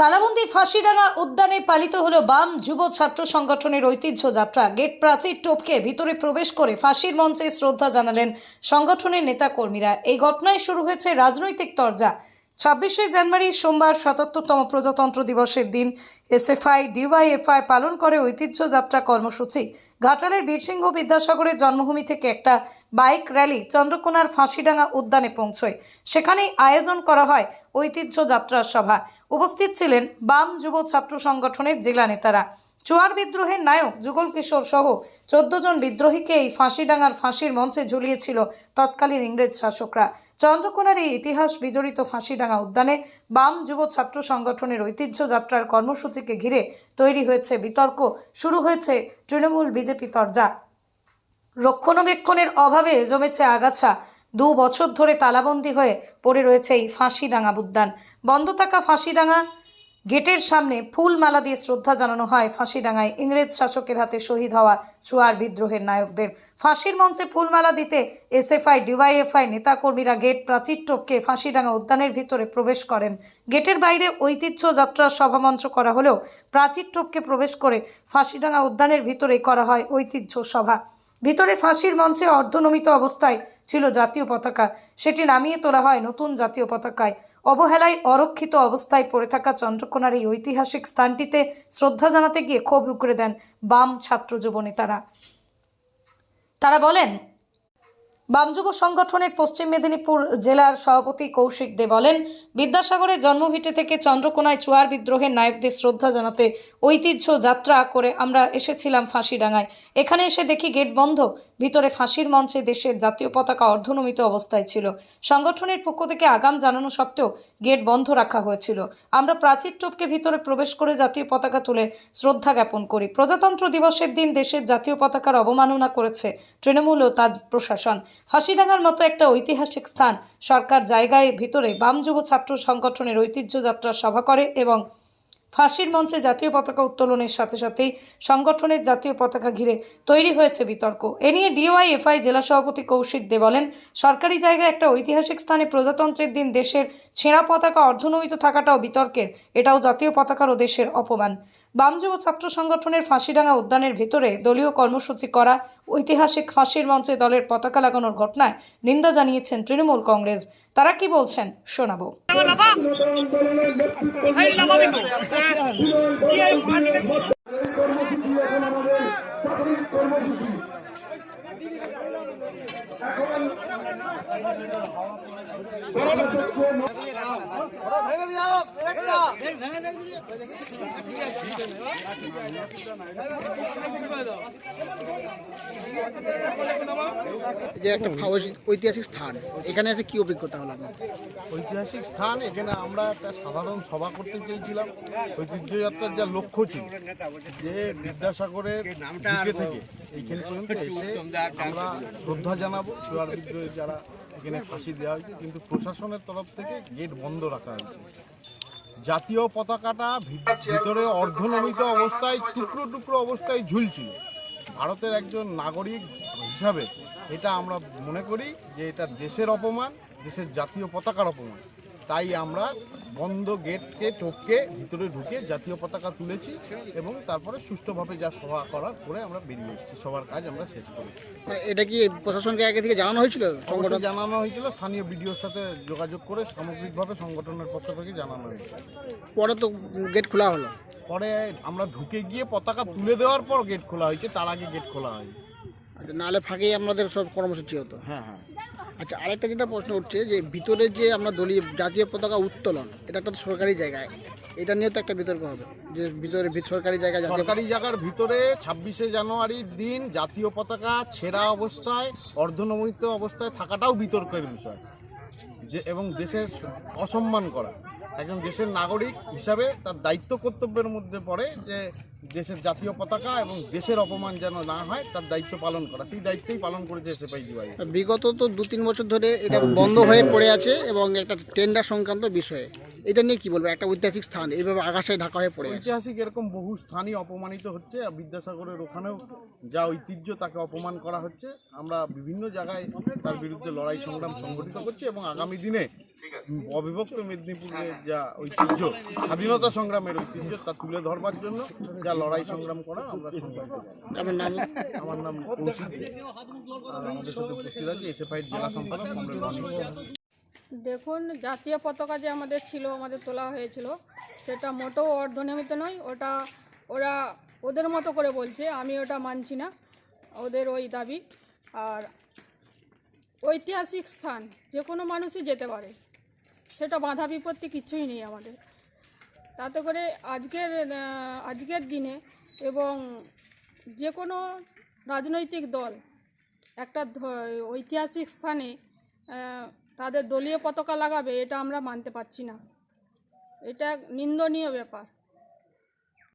তালাবন্দি ফাঁসিডাঙ্গা উদ্যানে পালিত হল বাম যুব ছাত্র সংগঠনের ঐতিহ্য যাত্রা। গেট প্রাচীর টপকে ভিতরে প্রবেশ করে ফাঁসির মঞ্চে শ্রদ্ধা জানালেন সংগঠনের নেতাকর্মীরা। এই ঘটনায় শুরু হয়েছে রাজনৈতিক তরজা। ছাব্বিশে জানুয়ারি সোমবার সাতাত্তরতম প্রজাতন্ত্র দিবসের দিন এসএফআই, ডিওয়াইএফআই পালন করে ঐতিহ্য যাত্রা কর্মসূচি। ঘাটালের বীরসিংহ বিদ্যাসাগরের জন্মভূমি থেকে একটা বাইক র্যালি চন্দ্রকোনার ফাঁসিডাঙ্গা উদ্যানে পৌঁছয়। সেখানেই আয়োজন করা হয় ঐতিহ্য যাত্রা সভা। উপস্থিত ছিলেন বাম যুব ছাত্র সংগঠনের জেলা নেতারা। চুয়ার বিদ্রোহের নায়ক যুগল কিশোর সহ চোদ্দ জন বিদ্রোহীকে এই ফাঁসিডাঙ্গার ফাঁসির মঞ্চে ঝুলিয়েছিল তৎকালীন ইংরেজ শাসকরা। চন্দ্রকোনার এই ইতিহাস বিজড়িত ফাঁসিডাঙ্গা উদ্যানে বাম যুব ছাত্র সংগঠনের ঐতিহ্য যাত্রার কর্মসূচিকে ঘিরে তৈরি হয়েছে বিতর্ক, শুরু হয়েছে তৃণমূল বিজেপি তরজা। রক্ষণাবেক্ষণের অভাবে জমেছে আগাছা। দু বছর ধরে তালাবন্দি হয়ে পড়ে রয়েছে এই ফাঁসিডাঙ্গা উদ্যান। বন্ধ থাকা ফাঁসিডাঙ্গা গেটের সামনে ফুল মালা দিয়ে শ্রদ্ধা জানানো হয়। ফাঁসিডাঙ্গায় ইংরেজ শাসকের হাতে শহীদ হওয়া চুয়ার বিদ্রোহের নায়কদের। ফাঁসির মঞ্চে ফুলমালা দিতে এসএফআই, ডিওয়াইএফআই নেতাকর্মীরা গেট প্রাচীর টপকে ফাঁসিডাঙ্গা উদ্যানের ভিতরে প্রবেশ করেন। গেটের বাইরে ঐতিহ্য যাত্রার সভামঞ্চ করা হলেও প্রাচীর টপকে প্রবেশ করে ফাঁসিডাঙ্গা উদ্যানের ভিতরে করা হয় ঐতিহ্য সভা। ভিতরে ফাঁসির মঞ্চে অর্ধনমিত অবস্থায় ছিল জাতীয় পতাকা। সেটি নামিয়ে তোলা হয় নতুন জাতীয় পতাকায়। অবহেলায় অরক্ষিত অবস্থায় পড়ে থাকা চন্দ্রকোনার এই ঐতিহাসিক স্থানটিতে শ্রদ্ধা জানাতে গিয়ে ক্ষোভ উগড়ে দেন বাম ছাত্র যুবনেতারা। তারা বলেন বাম যুব সংগঠনের পশ্চিম মেদিনীপুর জেলার সভাপতি কৌশিক দে বলেন বিদ্যাসাগরের জন্মভিটে থেকে চন্দ্রকোনায় চুয়ার বিদ্রোহের নায়কদের শ্রদ্ধা জানাতে ঐতিহ্য যাত্রা করে আমরা এসেছিলাম ফাঁসিডাঙ্গায়। এখানে এসে দেখি গেট বন্ধ, ভিতরে ফাঁসির মঞ্চে দেশের জাতীয় পতাকা অর্ধনমিত অবস্থায় ছিল। সংগঠনের পক্ষ থেকে আগাম জানানো সত্ত্বেও গেট বন্ধ রাখা হয়েছিল। আমরা প্রাচীর টোপকে ভিতরে প্রবেশ করে জাতীয় পতাকা তুলে শ্রদ্ধা জ্ঞাপন করি। প্রজাতন্ত্র দিবসের দিন দেশের জাতীয় পতাকার অবমাননা করেছে তৃণমূল ও তার প্রশাসন। ফাঁসিডাঙ্গার মতো একটা ঐতিহাসিক স্থান সরকার জায়গায় ভিতরে বাম যুব ছাত্র সংগঠনের ঐতিহ্য যাত্রা সভা করে এবং ফাঁসির মঞ্চে জাতীয় পতাকা উত্তোলনের সাথে সাথেই সংগঠনের জাতীয় পতাকা ঘিরে তৈরি হয়েছে বিতর্ক। এ নিয়ে ডিওয়াইএফআই জেলা সভাপতি কৌশিক দে বলেন, সরকারি জায়গায় একটা ঐতিহাসিক স্থানে প্রজাতন্ত্রের দিন দেশের ছেঁড়া পতাকা অর্ধনমিত থাকাটাও বিতর্কের, এটাও জাতীয় পতাকার ও দেশের অপমান। বাম যুব ছাত্র সংগঠনের ফাঁসিডাঙ্গা উদ্যানের ভেতরে দলীয় কর্মসূচি করা, ঐতিহাসিক ফাঁসির মঞ্চে দলের পতাকা লাগানোর ঘটনায় নিন্দা জানিয়েছেন তৃণমূল কংগ্রেস। তারা কি বলছেন শোনাবো। এই যে একটা ঐতিহাসিক স্থান। এখানে এসে কি অভিজ্ঞতা হলো ঐতিহাসিক স্থান, এখানে আমরা একটা সাধারণ সভা করতে চেয়েছিলাম। ঐতিহ্যযাত্রার যা লক্ষ্য ছিল, যে বিদ্যাসাগরের দিকে থেকে এইখানে পর্যন্ত এসে আমরা শ্রদ্ধা জানাব চুয়ার বিদ্রোহের যারা এখানে ফাঁসি দেওয়া হয়েছে। কিন্তু প্রশাসনের তরফ থেকে গেট বন্ধ রাখা হয়েছে। জাতীয় পতাকাটা ভিতরে অর্ধনমিত অবস্থায়, টুকরো টুকরো অবস্থায় ঝুলছিল। ভারতের একজন নাগরিক হিসাবে এটা আমরা মনে করি যে এটা দেশের অপমান, দেশের জাতীয় পতাকার অপমান। তাই আমরা বন্ধ গেটকে টপকে ভিতরে ঢুকে জাতীয় পতাকা তুলেছি এবং তারপরে সুষ্ঠুভাবে যা সভা করার পরে আমরা বেরিয়ে এসেছি। সবার কাজ আমরা শেষ করেছি। এটা কি প্রশাসনকে আগে থেকে জানানো হয়েছিল? সংগঠন জানানো হয়েছিল। স্থানীয় বিডিওর সাথে যোগাযোগ করে সামগ্রিকভাবে সংগঠনের পক্ষ থেকে জানানো হয়েছে। পরে তো গেট খোলা হলো। পরে আমরা ঢুকে গিয়ে পতাকা তুলে দেওয়ার পর গেট খোলা হয়েছে। তার আগে গেট খোলা হয়নি। আচ্ছা, নাহলে ফাঁকেই আমাদের সব কর্মসূচি হতো। হ্যাঁ হ্যাঁ। আচ্ছা আরেকটা যেটা প্রশ্ন উঠছে যে ভিতরে যে আমরা দলীয় জাতীয় পতাকা উত্তোলন, এটা একটা সরকারি জায়গায়, এটা নিয়ে তো একটা বিতর্ক হবে, যে ভিতরে সরকারি জায়গায় জাতীয় সরকারি জায়গার ভিতরে ছাব্বিশে জানুয়ারির দিন জাতীয় পতাকা ছেঁড়া অবস্থায়, অর্ধনমিত অবস্থায় থাকাটাও বিতর্কের বিষয়, যে এবং দেশের অসম্মান করা। একজন দেশের নাগরিক হিসাবে তার দায়িত্ব কর্তব্যের মধ্যে পড়ে যে দেশের জাতীয় পতাকা এবং দেশের অপমান যেন না হয় তার দায়িত্ব পালন করা। সেই দায়িত্বই পালন করেছে এসএফআই ডিওয়াই বিগত তো দু তিন বছর ধরে এটা বন্ধ হয়ে পড়ে আছে এবং একটা টেন্ডার সংক্রান্ত বিষয়ে। এটা নিয়ে কি বলব? একটা ঐতিহাসিক স্থান এইভাবে আকাশে ঢাকা হয়ে পড়ে ঐতিহাসিক এরকম বহু স্থানই অপমানিত হচ্ছে আর বিদ্যাসাগরের ওখানেও যা ঐতিহ্য তাকে অপমান করা হচ্ছে। আমরা বিভিন্ন জায়গায় তার বিরুদ্ধে লড়াই সংগ্রাম সংগঠিত করছি এবং আগামী দিনে অবিভক্ত মেদিনীপুরের যা ঐতিহ্য স্বাধীনতা সংগ্রামের ঐতিহ্য তা তুলে ধরবার জন্য যা লড়াই সংগ্রাম করা আমরা সংগ্রাম নাম আমার নাম কৌশিক আমাদের সাথে উপস্থিত আছে এসএফআই জেলা সম্পাদক দেখুন জাতীয় পতাকা যে আমাদের ছিল আমাদের তোলা হয়েছিল সেটা মোটেও অর্ধনিয়মিত নয় ওটা ওরা ওদের মতো করে বলছে আমি ওটা মানছি না ওদের ওই দাবি। আর ঐতিহাসিক স্থান যে কোনো মানুষই যেতে পারে। সেটা বাধা বিপত্তি কিছুই নেই আমাদের। তাতে করে আজকের আজকের দিনে এবং যে কোনো রাজনৈতিক দল একটা ঐতিহাসিক স্থানে তাদের দলীয় পতাকা লাগাবে, এটা আমরা মানতে পারছি না। এটা নিন্দনীয় ব্যাপার।